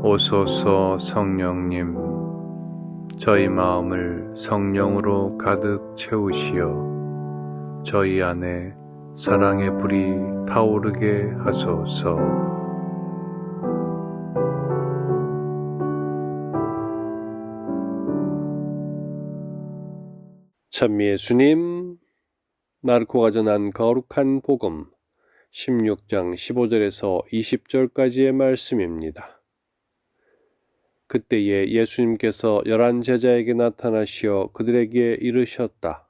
오소서 성령님, 저희 마음을 성령으로 가득 채우시어 저희 안에 사랑의 불이 타오르게 하소서. 참 예수님, 나르코가 전한 거룩한 복음 16장 15절에서 20절까지의 말씀입니다. 그때에 예수님께서 열한 제자에게 나타나시어 그들에게 이르셨다.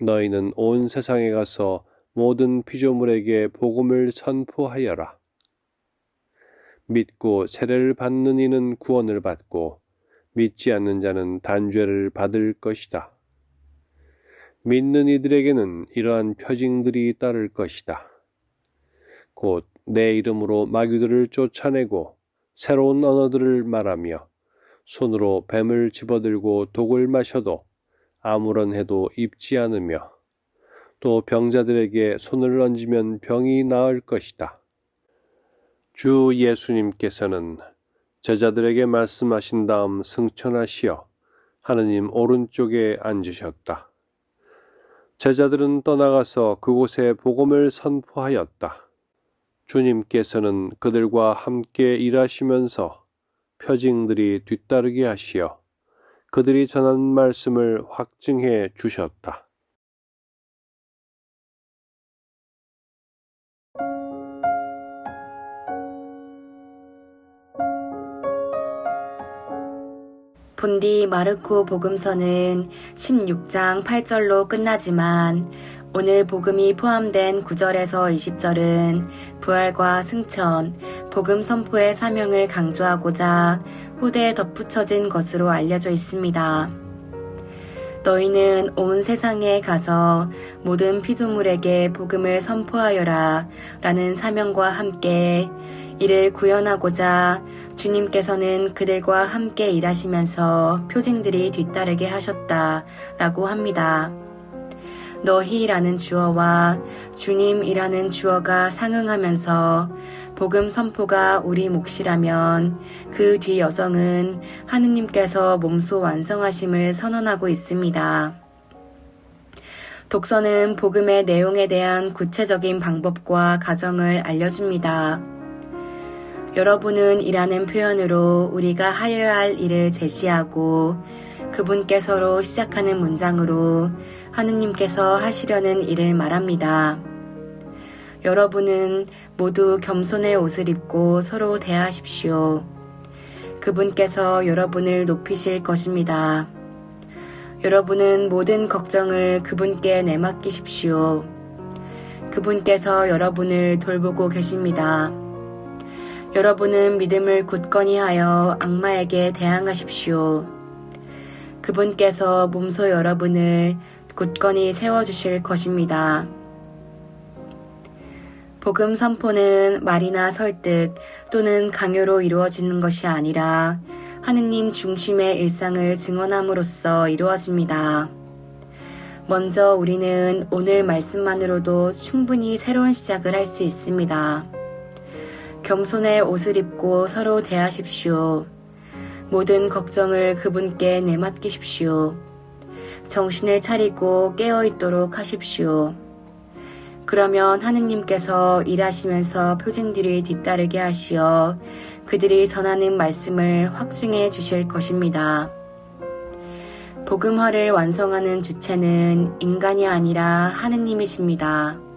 너희는 온 세상에 가서 모든 피조물에게 복음을 선포하여라. 믿고 세례를 받는 이는 구원을 받고 믿지 않는 자는 단죄를 받을 것이다. 믿는 이들에게는 이러한 표징들이 따를 것이다. 곧 내 이름으로 마귀들을 쫓아내고 새로운 언어들을 말하며 손으로 뱀을 집어들고 독을 마셔도 아무런 해도 입지 않으며 또 병자들에게 손을 얹으면 병이 나을 것이다. 주 예수님께서는 제자들에게 말씀하신 다음 승천하시어 하느님 오른쪽에 앉으셨다. 제자들은 떠나가서 그곳에 복음을 선포하였다. 주님께서는 그들과 함께 일하시면서 표징들이 뒤따르게 하시어 그들이 전한 말씀을 확증해 주셨다. 본디 마르코 복음서는 16장 8절로 끝나지만 오늘 복음이 포함된 9절에서 20절은 부활과 승천, 복음 선포의 사명을 강조하고자 후대에 덧붙여진 것으로 알려져 있습니다. 너희는 온 세상에 가서 모든 피조물에게 복음을 선포하여라 라는 사명과 함께 이를 구현하고자 주님께서는 그들과 함께 일하시면서 표징들이 뒤따르게 하셨다 라고 합니다. 너희라는 주어와 주님이라는 주어가 상응하면서 복음 선포가 우리 몫이라면 그 뒤 여정은 하느님께서 몸소 완성하심을 선언하고 있습니다. 독서는 복음의 내용에 대한 구체적인 방법과 가정을 알려줍니다. 여러분은 이라는 표현으로 우리가 하여야 할 일을 제시하고 그분께서로 시작하는 문장으로 하느님께서 하시려는 일을 말합니다. 여러분은 모두 겸손의 옷을 입고 서로 대하십시오. 그분께서 여러분을 높이실 것입니다. 여러분은 모든 걱정을 그분께 내맡기십시오. 그분께서 여러분을 돌보고 계십니다. 여러분은 믿음을 굳건히 하여 악마에게 대항하십시오. 그분께서 몸소 여러분을 굳건히 세워주실 것입니다. 복음 선포는 말이나 설득 또는 강요로 이루어지는 것이 아니라 하느님 중심의 일상을 증언함으로써 이루어집니다. 먼저 우리는 오늘 말씀만으로도 충분히 새로운 시작을 할 수 있습니다. 겸손의 옷을 입고 서로 대하십시오. 모든 걱정을 그분께 내맡기십시오. 정신을 차리고 깨어 있도록 하십시오. 그러면 하느님께서 일하시면서 표징들이 뒤따르게 하시어 그들이 전하는 말씀을 확증해 주실 것입니다. 복음화를 완성하는 주체는 인간이 아니라 하느님이십니다.